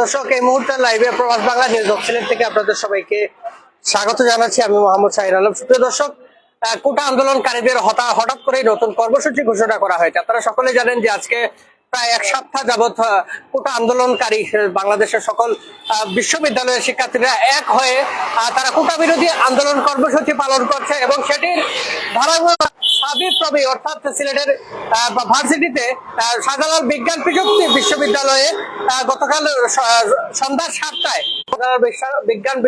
দর্শক, এই মুহূর্তে থেকে আপনাদের সবাইকে স্বাগত জানাচ্ছি। আমি মোহাম্মদ আলম। দর্শক কোটা আন্দোলনকারীদের হঠাৎ করে নতুন কর্মসূচি ঘোষণা করা হয়েছে। আপনারা সকলে জানেন যে আজকে প্রায় এক সপ্তাহ যাবৎ কোটা আন্দোলনকারী বাংলাদেশের সকল বিশ্ববিদ্যালয়ের শিক্ষার্থীরা এক হয়ে তারা কোটা বিরোধী আন্দোলন কর্মসূচি পালন করছে এবং সেটির ধারাবাহিক বিজ্ঞান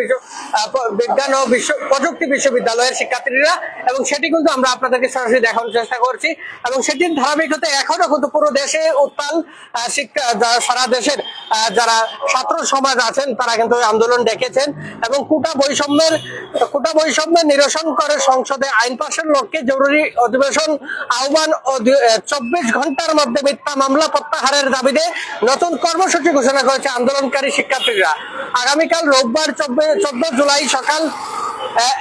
বিজ্ঞান ও বিশ্ব, প্রযুক্তি বিশ্ববিদ্যালয়ের শিক্ষার্থীরা এবং সেটি কিন্তু আমরা আপনাদেরকে সরাসরি দেখানোর চেষ্টা করছি এবং সেটির ধারাবাহিকতা এখনও কিন্তু পুরো দেশে উত্তাল শিক্ষা সারা দেশের যারা ছাত্র সমাজ আছেন, তারা কিন্তু আন্দোলন ডেকেছেন এবং কোটা বৈষম্যের কোটা বৈষম্যের নিরসন করে সংসদে আইন পাশের লক্ষ্যে জরুরি অধিবেশন আহ্বান চব্বিশ ঘণ্টার মধ্যে মিথ্যা মামলা প্রত্যাহারের দাবিতে নতুন কর্মসূচি ঘোষণা করেছে আন্দোলনকারী শিক্ষার্থীরা। আগামীকাল রোববার চোদ্দ জুলাই সকাল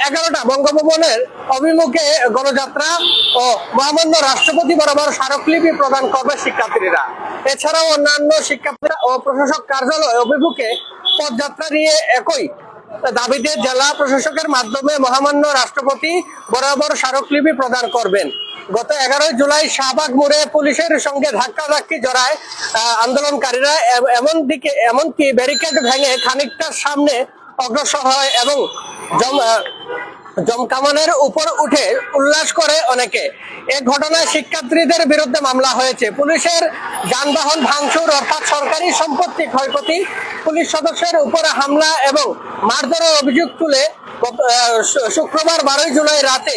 এগারোটা। বঙ্গভবনের অভিমুখে গণযাত্রা ও মহামান্য রাষ্ট্রপতি বরাবর স্মারকলিপি প্রদান করবে শিক্ষার্থীরা। এছাড়াও অন্যান্য শিক্ষার্থীরা ও প্রশাসক কার্যালয় অভিমুখে পদযাত্রা নিয়ে একই দাবিতে জেলা প্রশাসকের মাধ্যমে মহামান্য রাষ্ট্রপতি বরাবর স্মারকলিপি প্রদান করবেন। গত এগারোই জুলাই শাহবাগ মোড়ে পুলিশের সঙ্গে ধাক্কাধাক্কি জড়ায় আহ, আন্দোলনকারীরা এমন দিকে এমনকি ব্যারিকেড ভেঙে খানিকটা সামনে অগ্রসর হয় এবং জমকামানের উপর উঠে উল্লাস করে অনেকে। এ ঘটনায় শিক্ষার্থীদের বিরুদ্ধে মামলা হয়েছে। পুলিশের যানবাহন ভাঙচুর অর্থাৎ সরকারি সম্পত্তি ক্ষয়ক্ষতি, পুলিশ সদস্যের উপরে হামলা এবং মারধরের অভিযোগ তুলে শুক্রবার বারোই জুলাই রাতে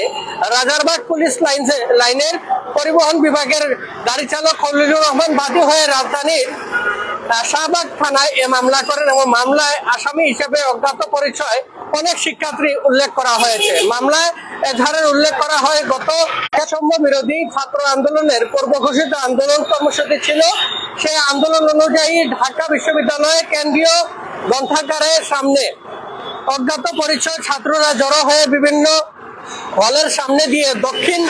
রাজারবাগ পুলিশ লাইন লাইনের পরিবহন বিভাগের গাড়ি চালক খলিলুর রহমান বাদী হয়ে রাজধানীর শাহবাগ থানায় এ মামলা করেন এবং মামলায় আসামি হিসেবে অজ্ঞাত পরিচয় অনেক শিক্ষার্থী উল্লেখ করা হয়েছে। মামলায় এধারের উল্লেখ করা হয়, গত বৈষম্য বিরোধী ছাত্র আন্দোলনের পূর্ব ঘোষিত আন্দোলন কর্মসূচি ছিল। সেই আন্দোলন অনুযায়ী ঢাকা বিশ্ববিদ্যালয়ের কেন্দ্রীয় গ্রন্থাগারের সামনে অজ্ঞাত পরিচয় ছাত্ররা জড়ো হয়ে বিভিন্ন হলের সামনে দিয়ে দক্ষিণ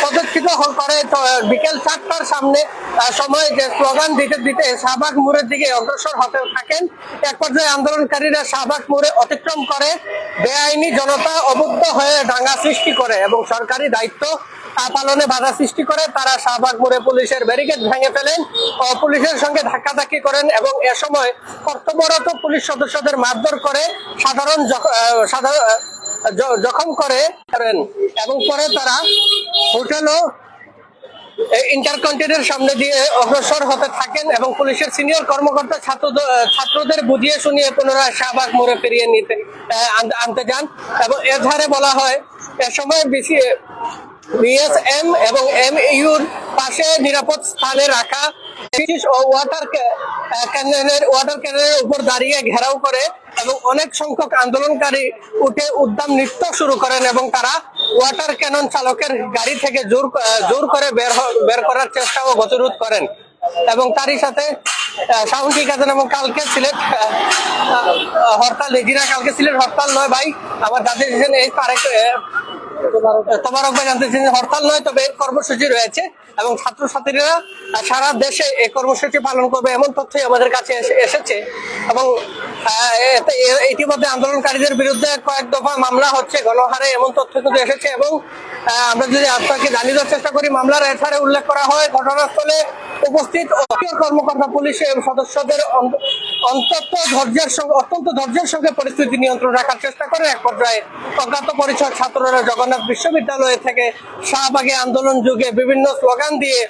প্রদক্ষিত করে। বিকেল চারটার সামনে সময় যে স্লোগান দিতে দিতে শাহবাগ মোড়ের দিকে অগ্রসর হতে থাকেন। এক পর্যায়ে আন্দোলনকারীরা শাহবাগ মোড়ে অতিক্রম করে। বেআইনি জনতা অবুদ্ধ হয়ে ডাঙ্গা সৃষ্টি করে এবং সরকারি দায়িত্ব পালনে বাধা সৃষ্টি করে। তারা শাহবাগ মোড়ে পুলিশের ব্যারিকেড ভেঙে ফেলেন পুলিশের সঙ্গে ধাক্কাধাক্কি করেন এবং এ সময় কর্তব্যরত পুলিশ সদস্যদের মারধর করে সাধারণ সাধারণ জখম করে এবং পরে তারা হোটেল ও ইন্টারকন্টিনেন্টের সামনে দিয়ে অগ্রসর হতে থাকেন এবং পুলিশের সিনিয়র কর্মকর্তা ছাত্র ছাত্রদের বুঝিয়ে শুনিয়ে পুনরায় শাহবাগ মোড়ে ফিরিয়ে নিতে আনতে- যান এবং এ ধারে বলা হয়, এ সময় বেশি বিএসএম এবং এম ইউর পাশে নিরাপদ স্থানে রাখা ওয়াটার ক্যানেলের ওয়াটার ক্যানেলের উপর দাঁড়িয়ে ঘেরাও করে এবং অনেক সংখ্যক আন্দোলনকারী উঠে উদ্যম নৃত্য শুরু করেন এবং তারা ওয়াটার ক্যানন চালকের গাড়ি থেকে জোর জোর করে বের বের করার চেষ্টা ও গতিরোধ করেন। এবং তারই সাথে সাউন্ড ঠিক আছেন এবং কালকে সিলেট হরতাল এজিরা কালকে সিলেট হরতাল নয় ভাই আমার জানতে চাইছেন এই তোমার ভাই জানতেছেন যে হরতাল নয়, তবে এর কর্মসূচি রয়েছে। এবং ছাত্রছাত্রীরা সারা দেশে এই কর্মসূচি পালন করবে এমন তথ্যই আমাদের কাছে এসেছে। এবং ইতিমধ্যে আন্দোলনকারীদের বিরুদ্ধে কয়েক দফা মামলা হচ্ছে, গণহারে এমন তথ্য কিন্তু এসেছে এবং আমরা যদি আপনাকে জানিয়ে দেওয়ার চেষ্টা করি, মামলার এছাড়া উল্লেখ করা হয়, ঘটনাস্থলে উপস্থিত কর্মকর্তা, পুলিশ সদস্যদের অন্তত ধৈর্যের সঙ্গে, অত্যন্ত ধৈর্যের সঙ্গে পরিস্থিতি নিয়ন্ত্রণ রাখার চেষ্টা করে। এক পর্যায়ে অজ্ঞাত পরিচয় ছাত্ররা জগন্নাথ বিশ্ববিদ্যালয় থেকে শাহবাগে আন্দোলন যুগে বিভিন্ন স্লোগান দিয়ে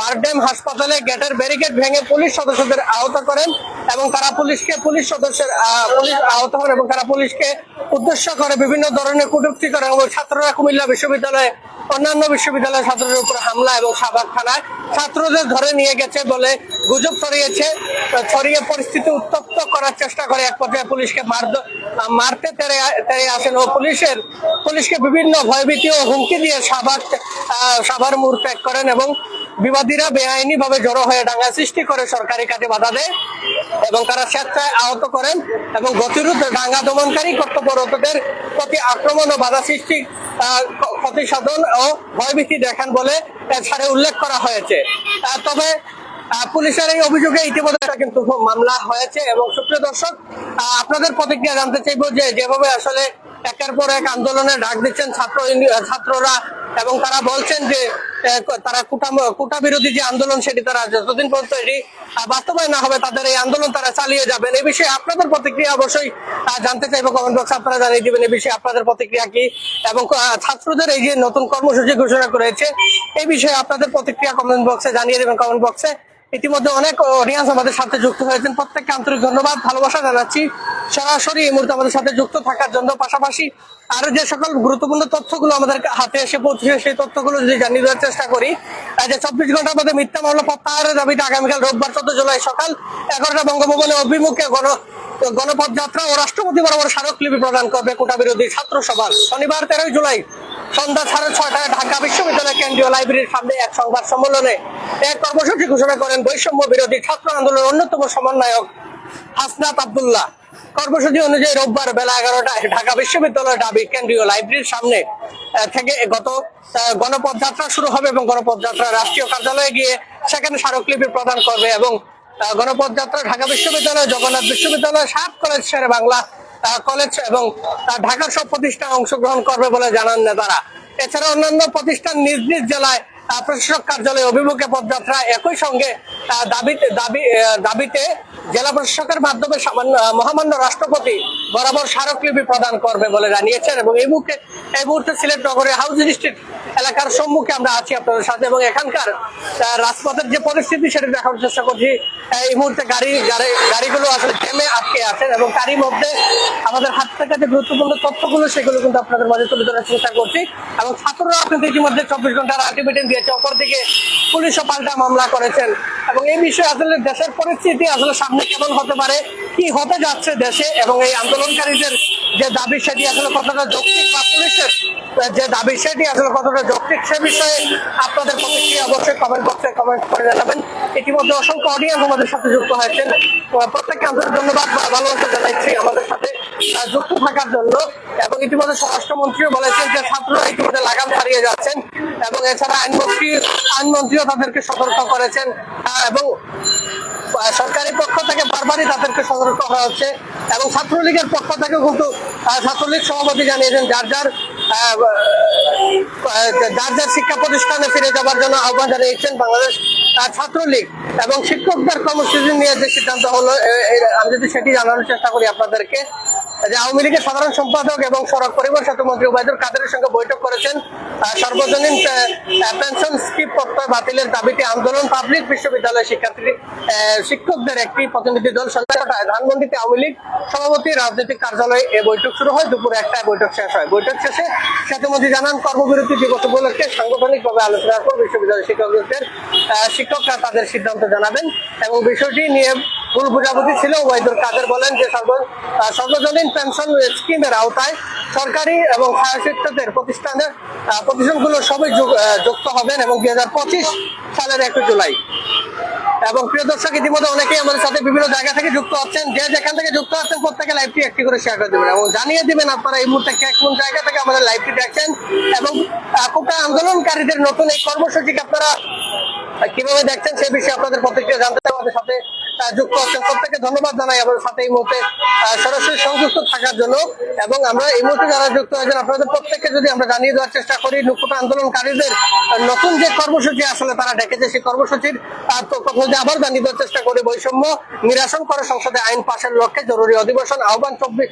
বারডেম হাসপাতালে গেটের ব্যারিকেড ভেঙে পুলিশ সদস্যদের আহত করেন। এবং তারা পুলিশকে পুলিশ সদস্যের পুলিশ আহত হন এবং তারা পুলিশকে উদ্দেশ্য করে বিভিন্ন ধরনের কটূক্তি করে এবং ছাত্ররা কুমিল্লা বিশ্ববিদ্যালয়ে অন্যান্য বিশ্ববিদ্যালয়ের ছাত্রদের উপর হামলা এবং শাহবাগ থানায় ছাত্রদের ধরে নিয়ে গেছে বলে গুজব ছড়িয়েছে। ছড়িয়ে পরিস্থিতি উত্তপ্ত করার চেষ্টা করে এক পর্যায়ে পুলিশকে মার মারতে তেরে আসেন ও পুলিশের পুলিশকে বিভিন্ন ভয়ভীতি ও হুমকি দিয়ে আহ, সাভার মোড় ত্যাগ করেন এবং বিবাদীরা বেআইনি ভাবে জড়ো হয়ে ডাঙ্গা সৃষ্টি করে সরকারি কাজে বাধা দেয় এবং তারা স্বেচ্ছায় আহত করেন এবং গতিরোধ ডাঙ্গা দমনকারী কর্তব্যরতদের প্রতি আক্রমণ ও বাধা সৃষ্টি ক্ষতি সাধন ও ভয়ভীতি দেখান বলে এছাড়া উল্লেখ করা হয়েছে। তবে পুলিশের এই অভিযোগে ইতিমধ্যে কিন্তু মামলা হয়েছে এবং সুপ্রিয় দর্শক আপনাদের প্রতিক্রিয়া জানতে চাইব যে যেভাবে আসলে একের পর এক আন্দোলনে ডাক দিচ্ছেন ছাত্র ছাত্ররা এবং তারা বলছেন যে তারা কুটাম কুটা বিরোধী যে আন্দোলন সেটি তারা যতদিন পর্যন্ত এটি বাস্তবায়ন না হবে, তাদের এই আন্দোলন তারা চালিয়ে যাবেন। এই বিষয়ে আপনাদের প্রতিক্রিয়া অবশ্যই জানতে চাইব কমেন্ট বক্সে আপনারা জানিয়ে দিবেন এই বিষয়ে আপনাদের প্রতিক্রিয়া কি। এবং ছাত্রদের এই যে নতুন কর্মসূচি ঘোষণা করেছে এই বিষয়ে আপনাদের প্রতিক্রিয়া কমেন্ট বক্সে জানিয়ে দেবেন কমেন্ট বক্সে ইতিমধ্যে অনেক অডিয়েন্স আমাদের সাথে যুক্ত হয়েছেন। প্রত্যেককে আন্তরিক ধন্যবাদ, ভালোবাসা জানাচ্ছি। সরাসরি এই মুহূর্তে আমাদের সাথে যুক্ত থাকার জন্য পাশাপাশি আরও যে সকল গুরুত্বপূর্ণ তথ্যগুলো আমাদের হাতে এসে পৌঁছেছে, সেই তথ্যগুলো যদি জানিয়ে দেওয়ার চেষ্টা করি যে চব্বিশ ঘণ্টার মধ্যে মিথ্যা মামলা প্রত্যাহারের দাবিতে আগামীকাল রোববার চোদ্দ জুলাই সকাল এগারোটা বঙ্গভবনে অভিমুখে গণ গণপথ যাত্রা ও রাষ্ট্রপতি বরাবর স্মারকলিপি প্রদান করবে কোটা বিরোধী ছাত্র সভা শনিবার তেরোই জুলাই সন্ধ্যা সাড়ে ছয়টায় ঢাকা বিশ্ববিদ্যালয় কেন্দ্রীয় লাইব্রেরির সামনে এক সংবাদ সম্মেলনে এক কর্মসূচি ঘোষণা করেন বৈষম্য বিরোধী ছাত্র আন্দোলনের অন্যতম সমন্বয়ক হাসনাত আব্দুল্লাহ। কর্মসূচি অনুযায়ী রোববার বেলা এগারোটায় ঢাকা বিশ্ববিদ্যালয়ের দাবি কেন্দ্রীয় লাইব্রেরির সামনে থেকে গত গণপথ যাত্রা শুরু হবে এবং গণপথ যাত্রা রাষ্ট্রীয় কার্যালয়ে গিয়ে সেখানে স্মারকলিপি প্রদান করবে এবং আহ, গণপথ ঢাকা বিশ্ববিদ্যালয় জগন্নাথ বিশ্ববিদ্যালয় সাত কলেজ শেরে বাংলা কলেজ এবং ঢাকার সব প্রতিষ্ঠান অংশগ্রহণ করবে বলে জানান নেতারা। এছাড়া অন্যান্য প্রতিষ্ঠান নিজ নিজ জেলায় প্রশাসক কার্যালয় অভিমুখে পদযাত্রা একই সঙ্গে দাবিতে, দাবি দাবিতে জেলা প্রশাসকের মাধ্যমে মহামান্য রাষ্ট্রপতি বরাবর স্মারকলিপি প্রদান করবে বলে জানিয়েছেন এবং এই মুহূর্তে এই মুহূর্তে সিলেট নগরের হাউস ডিস্ট্রিক্ট এলাকার সম্মুখে আমরা আছি আপনাদের সাথে এবং এখানকার রাজপথের যে পরিস্থিতি সেটা দেখার চেষ্টা করছি। এই মুহূর্তে গাড়ি, গাড়ি- গাড়িগুলো আসলে থেমে আটকে আছেন এবং তারই মধ্যে আমাদের হাত থেকে যে গুরুত্বপূর্ণ তথ্যগুলো সেগুলো কিন্তু আপনাদের মাঝে তুলে ধরার চেষ্টা করছি এবং ছাত্ররা কিন্তু ইতিমধ্যে চব্বিশ ঘণ্টার আলটিমেটাম দিয়েছে অপরদিকে পুলিশও পাল্টা মামলা করেছেন। এবং এই বিষয়ে আসলে দেশের পরিস্থিতি আসলে সামনে কেমন হতে পারে, কি হতে যাচ্ছে দেশে এবং এই আন্দোলনকারীদের যে দাবি সেটি আসলে কতটা যৌক্তিক বা পুলিশের যে দাবি সেটি আসলে কতটা যৌক্তিক সে বিষয়ে আপনাদের প্রতিক্রিয়া অবশ্যই কমেন্ট বক্সে কমেন্ট করে জানাবেন। ইতিমধ্যে অসংখ্য অডিয়েন্স আমাদের সাথে যুক্ত হয়েছেন। প্রত্যেককে আন্তরিক ধন্যবাদ বা ভালোবাসা জানাচ্ছি আমাদের সাথে যুক্ত থাকার জন্য। এবং ইতিমধ্যে স্বরাষ্ট্রমন্ত্রীও বলেছেন যে ছাত্ররা ইতিমধ্যে লাগাম ছাড়িয়ে যাচ্ছেন। এবং এছাড়া আইনমন্ত্রী আইনমন্ত্রীও তাদেরকে সতর্ক করেছেন এবং সরকারি পক্ষ থেকে বারবারই তাদেরকে সতর্ক করা হচ্ছে, এবং ছাত্রলীগের পক্ষ থেকে কিন্তু ছাত্রলীগ সভাপতি জানিয়েছেন, যার যার যার যার শিক্ষা প্রতিষ্ঠানে ফিরে যাবার জন্য আহ্বান জানিয়েছেন বাংলাদেশ ছাত্রলীগ, এবং শিক্ষকদের কর্মসূচি নিয়ে যে সিদ্ধান্ত হলো আমি যদি সেটি জানানোর চেষ্টা করি আপনাদেরকে যে আওয়ামী লীগের সাধারণ সম্পাদক এবং সড়ক পরিবহন সেতু মন্ত্রী ওবায়দুল কাদেরের সঙ্গে বৈঠক করেছেন। সর্বজনীন পেনশন স্কিম প্রত্যয় বাতিলের দাবিতে আন্দোলন। পাবলিক বিশ্ববিদ্যালয় শিক্ষার্থী শিক্ষকদের একটি প্রতিনিধি দল সন্ধ্যাটায় ধানমন্ডিতে আওয়ামী লীগ সভাপতি রাজনৈতিক কার্যালয়ে এই বৈঠক শুরু হয়। দুপুরে একটায় বৈঠক শেষ হয়। বৈঠক শেষে সেতুমন্ত্রী জানান, কর্মবিরতি দিবস উপলক্ষে সাংগঠনিকভাবে আলোচনার পর বিশ্ববিদ্যালয় শিক্ষকদের শিক্ষকরা তাদের সিদ্ধান্ত জানাবেন এবং বিষয়টি নিয়ে ভুল বুঝাবুঝি ছিল ওয়াইদুল কাদের বলেন যে সর্বজনীন পেনশন স্কিমের আওতায় সরকারি এবং শিক্ষকদের প্রতিষ্ঠানের প্রতিষ্ঠানগুলো সবই যুক্ত হবেন এবং দুই হাজার পঁচিশ সালের একই জুলাই। এবং প্রিয় দর্শক, ইতিমধ্যে অনেকেই আমাদের সাথে বিভিন্ন জায়গা থেকে যুক্ত হচ্ছেন যে যেখান থেকে যুক্ত হচ্ছেন প্রত্যেকে লাইভটি একটি করে শেয়ার করে দেবেন এবং জানিয়ে দিবেন আপনারা এই মুহূর্তে কে কোন জায়গা থেকে আমাদের লাইভটি দেখছেন এবং কোটা আন্দোলনকারীদের নতুন এই কর্মসূচিকে আপনারা কীভাবে দেখছেন সে বিষয়ে আপনাদের প্রতিক্রিয়া জানতে আমাদের সাথে যুক্ত হচ্ছেন প্রত্যেকে ধন্যবাদ জানাই আমাদের সাথে এই মুহূর্তে। সরাসরি সংযুক্ত থাকার জন্য এবং আমরা এই মুহূর্তে যারা যুক্ত হয়েছেন আপনাদের প্রত্যেককে যদি আমরা জানিয়ে দেওয়ার চেষ্টা করি নুকুটা আন্দোলনকারীদের নতুন যে কর্মসূচি আসলে তারা ডেকেছে সেই কর্মসূচির আহ, তো কথা যদি আবার জানিয়ে দেওয়ার চেষ্টা করি বৈষম্য নিরাসন করে সংসদে আইন পাশের লক্ষ্যে জরুরি অধিবেশন আহ্বান চব্বিশ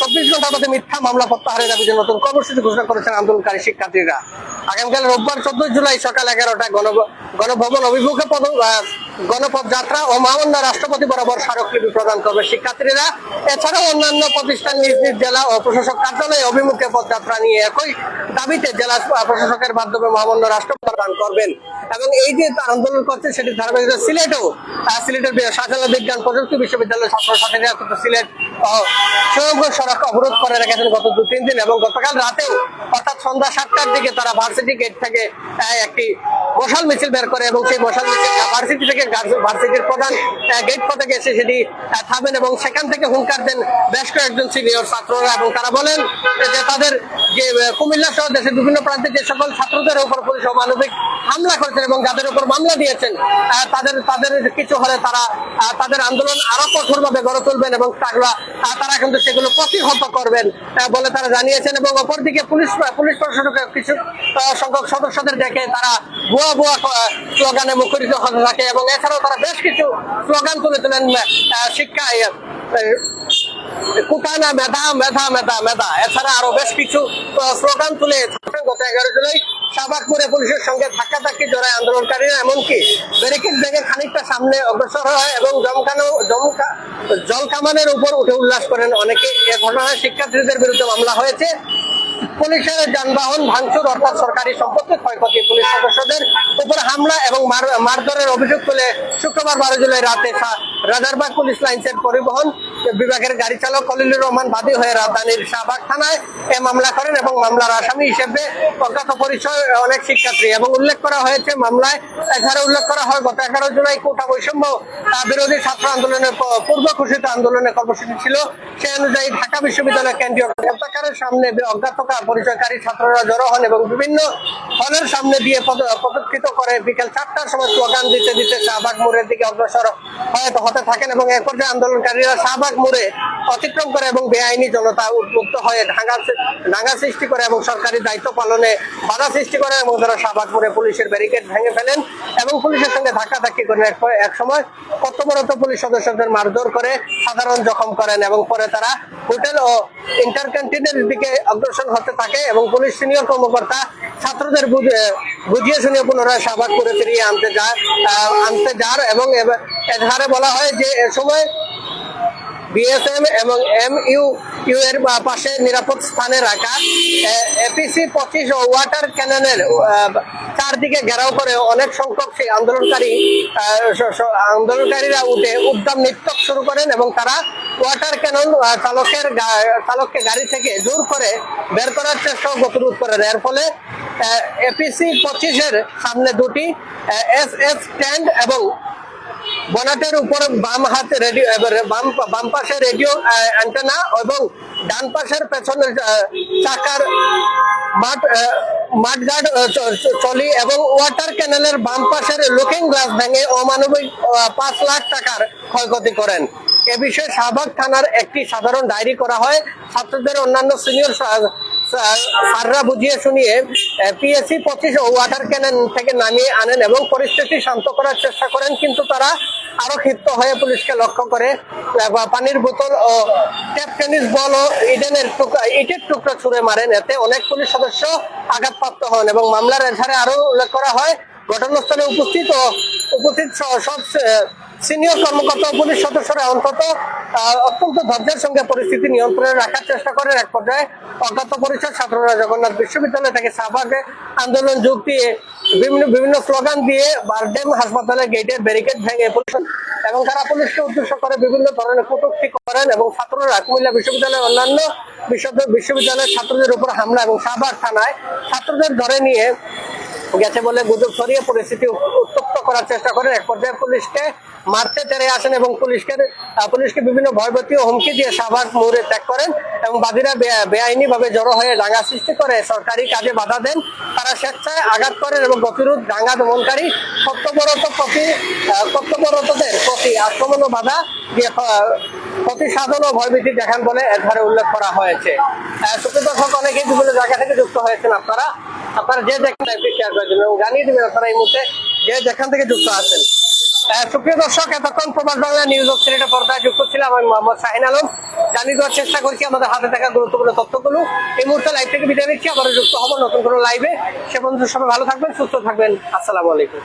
চব্বিশ ঘণ্টার মধ্যে মিথ্যা মামলা প্রত্যাহারের দাবিতে নতুন কর্মসূচি ঘোষণা করেছেন আন্দোলনকারী শিক্ষার্থীরা। আগামীকাল রোববার চোদ্দই জুলাই সকাল এগারোটায় গণ গণভবন অভিমুখে গণপথ যাত্রা ও মহামান্য রাষ্ট্রপতি বরাবর স্মারকলিপি প্রদান করবে শিক্ষার্থীরা। এছাড়াও অন্যান্য প্রতিষ্ঠান, নিজ নিজ জেলা ও প্রশাসক কার্যালয়ে অভিমুখে পদযাত্রা নিয়ে একই দাবিতে জেলা প্রশাসকের মাধ্যমে মহামান্য রাষ্ট্র প্রদান করবেন। এবং এই যে আন্দোলন করছে, সেটি ধারাবাহিকতা সিলেটেও সিলেটের বি- বিজ্ঞান প্রযুক্তি বিশ্ববিদ্যালয়ের ছাত্রছাত্রীরা সিলেট সুনামগঞ্জ সড়ক অবরোধ করে রেখেছেন গত দু, তিন দিন এবং গতকাল রাতেও, অর্থাৎ সন্ধ্যা সাতটার দিকে তারা ভার্সিটি গেট থেকে একটি মশাল মিছিল বের করে এবং সেই মশাল মিছিল, ভার্সিটি থেকে ভার্সিটির প্রধান গেট পথে এসে সেটি থামেন এবং সেখান থেকে হুঙ্কার দেন বেশ কয়েকজন সিনিয়র ছাত্ররা এবং তারা বলেন যে তাদের যে কুমিল্লা সহ দেশের বিভিন্ন প্রান্তে যে সকল ছাত্রদের উপর পুলিশ অমানবিক হামলা করেছেন এবং যাদের উপর মামলা দিয়েছেন তাদের তাদের কিছু হলে তারা তাদের আন্দোলন আরও কঠোরভাবে গড়ে তুলবেন এবং তারা তারা কিন্তু সেগুলো প্রতিহত করবেন বলে তারা জানিয়েছেন এবং অপরদিকে পুলিশ পুলিশ প্রশাসনের কিছু সংখ্যক সদস্যদের দেখে তারা ভুয়া ভুয়া স্লোগানে মুখরিত হতে থাকে এবং এছাড়াও তারা বেশ কিছু স্লোগান তুলে তোলেন আহ, শিক্ষায় কুটানা মেধা মেধা মেধা মেধা। এছাড়া আরও বেশ কিছু স্লোগান তুলে গত এগারো জুলাই শাহবাগপুরে পুলিশের সঙ্গে ধাক্কাধাক্কি জড়ায় আন্দোলনকারীরা এমনকি ব্যারিকেড ভেঙে খানিকটা সামনে অগ্রসর হয় এবং জমকানো জমকা জল কামানের উপর উঠে উল্লাস করেন অনেকে। এ ঘটনায় শিক্ষার্থীদের বিরুদ্ধে মামলা হয়েছে। পুলিশের যানবাহন ভাঙচুর অর্থাৎ সরকারি সম্পত্তি ক্ষয়ক্ষতি পুলিশ সদস্যদের উপর হামলা এবং মারধরের অভিযোগ তুলে শুক্রবার বারো জুলাই রাতে রাজারবাগ পুলিশ লাইন্সের পরিবহন বিভাগের গাড়ি চালক খলিলুর রহমান বাদী হয়ে রাজধানীর শাহবাগ থানায় এ মামলা করেন এবং মামলার আসামি হিসেবে অজ্ঞাত পরিচয় অনেক শিক্ষার্থী এবং উল্লেখ করা হয়েছে, মামলায় এছাড়া উল্লেখ করা হয়, গত এগারো জুলাই কোটা বৈষম্য বিরোধী ছাত্র আন্দোলনের পূর্ব ঘোষিত আন্দোলনের কর্মসূচি ছিল। সে অনুযায়ী ঢাকা বিশ্ববিদ্যালয় কেন্দ্রীয় গ্রেপ্তারের সামনে অজ্ঞাতকার পরিচয়কারী ছাত্ররা জড়ো হন এবং বিভিন্ন হলের সামনে দিয়ে পদক্ষিত করে। বিকেল চারটার সময় স্লোগান দিতে দিতে শাহবাগ মোড়ের দিকে অগ্রসর হয়তো হতে থাকেন এবং এক পর্যায়ে আন্দোলনকারীরা শাহবাগ মোড়ে অতিক্রম করে এবং বেআইনি জনতা উদ্বুদ্ধ হয়ে ঢাঙ্গা ঢাঙ্গা সৃষ্টি করে এবং সরকারি দায়িত্ব পালনে বাধা সৃষ্টি করে এবং তারা শাহবাগ মোড়ে পুলিশের ব্যারিকেড ভেঙে ফেলেন এবং পুলিশের সঙ্গে ধাক্কাধাক্কি করেন এক সময় কর্তব্যরত পুলিশ সদস্যদের মারধর করে সাধারণ জখম করেন এবং পরে তারা হোটেল ও ইন্টারক্যান্টিনের দিকে অগ্রসর হতে থাকে এবং পুলিশ সিনিয়র কর্মকর্তা ছাত্রদের বুঝে- বুঝিয়ে শুনিয়ে পুনরায় শাহবাগ করে ফিরিয়ে আনতে যায় আনতে যার এব- এধারে বলা হয় যে এ সময় বিএসএম এবং এম ইউ ইউ এর পাশে নিরাপদ স্থানে রাখা। এপিসি পঁচিশ ও ওয়াটার ক্যাননের চারদিকে ঘেরাও করে অনেক সংখ্যক সেই আন্দোলনকারী আন্দোলনকারীরা উঠে উদ্যম নৃত্য শুরু করেন এবং তারা ওয়াটার ক্যানন চালকের চালককে গাড়ি থেকে জোর করে বের করার চেষ্টা প্রতিরোধ করেন এর ফলে এপিসি পঁচিশের সামনে দুটি এস এস স্ট্যান্ড এবং বনাটের উপর বাম হাতে রেডিও বাম বাম পাশে রেডিও অ্যান্টেনা এবং ডান পাশের পেছনের চাকার মাঠ চ- চ- চলি এবং ওয়াটার ক্যানেলের বাম পাশের লুকিং গ্লাস ভেঙে অমানবিক পাঁচ লাখ টাকার ক্ষয়ক্ষতি করেন। এ বিষয়ে শাহবাগ থানার একটি সাধারণ ডায়েরি করা হয়। ছাত্রদের অন্যান্য সিনিয়র স্যাররা বুঝিয়ে শুনিয়ে পিএসসি পঁচিশ ওয়াটার ক্যানেন থেকে নামিয়ে আনেন এবং পরিস্থিতি শান্ত করার চেষ্টা করেন, কিন্তু তারা আরও ক্ষিপ্ত হয়ে পুলিশকে লক্ষ্য করে। পানির বোতল ও টেপ টেনিস বল ও ইডেনের টুকরা, ইটের টুকরা ছুঁড়ে মারেন। এতে অনেক পুলিশ সদস্য আঘাতপ্রাপ্ত হন এবং মামলার এধারে আরও উল্লেখ করা হয়। ঘটনাস্থলে উপস্থিত ও উপস্থিত সব সিনিয়র কর্মকর্তা ও পুলিশ সদস্যরা অন্তত অত্যন্ত ধৈর্যের সঙ্গে পরিস্থিতি নিয়ন্ত্রণে রাখার চেষ্টা করেন। এক পর্যায়ে অজ্ঞাত পরিচয় ছাত্ররা জগন্নাথ বিশ্ববিদ্যালয় থেকে শাহবাগে আন্দোলন যোগ দিয়ে বিভিন্ন বিভিন্ন স্লোগান দিয়ে বারডেম হাসপাতালের গেটের ব্যারিকেড ভেঙে পুলিশ এবং তারা পুলিশকে উদ্দেশ্য করে বিভিন্ন ধরনের কটূক্তি করেন এবং ছাত্ররা কুমিল্লা বিশ্ববিদ্যালয়ের অন্যান্য বিশ্ববিদ্যালয় বিশ্ববিদ্যালয়ের ছাত্রদের উপর হামলা এবং শাহবাগ থানায় ছাত্রদের ধরে নিয়ে গেছে বলে গুজব ছড়িয়ে পরিস্থিতি উত্তপ্ত করার চেষ্টা করেন এক পর্যায়ে পুলিশকে মারতে তেড়ে আসেন এবং পুলিশকে পুলিশকে বিভিন্ন ভয়ভীতি ও হুমকি দিয়ে শাহবাগ মোড়ে ত্যাগ করেন এবং বাদীরা বেআইনি ভাবে জড়ো হয়ে দাঙ্গা সৃষ্টি করে। সরকারি কাজে বাধা দেন। তারা স্বেচ্ছায় আঘাত করেন এবং গতিরোধ দাঙ্গা দমনকারী কর্তব্যরত প্রতি কর্তব্যরতদের প্রতি আক্রমণ ও বাধা দিয়ে আহ, প্রতি সাধন ও ভয়ভীতি দেখান বলে এধারে উল্লেখ করা হয়েছে। সুপ্রিয় দর্শক অনেকেই বিভিন্ন জায়গা থেকে যুক্ত হয়েছেন আপনারা। আপনারা যে যেখানে শেয়ার করেছেন এবং জানিয়ে দেবেন আপনারা এই মুহূর্তে যে যেখান থেকে যুক্ত আছেন। সুপ্রিয় দর্শক, এতক্ষণ প্রবাস বাংলা নিউজ সিলেটের পর্দায় যুক্ত ছিলাম আমি মোহাম্মদ শাহিন আলম। জানিয়ে দেওয়ার চেষ্টা করছি আমাদের হাতে থাকা গুরুত্বপূর্ণ তথ্যগুলো। এই মুহূর্তে লাইভ থেকে বিদায় নিচ্ছি। আবার যুক্ত হব নতুন কোনো লাইভে সে বন্ধু সবাই ভালো থাকবেন, সুস্থ থাকবেন। আসসালামু আলাইকুম।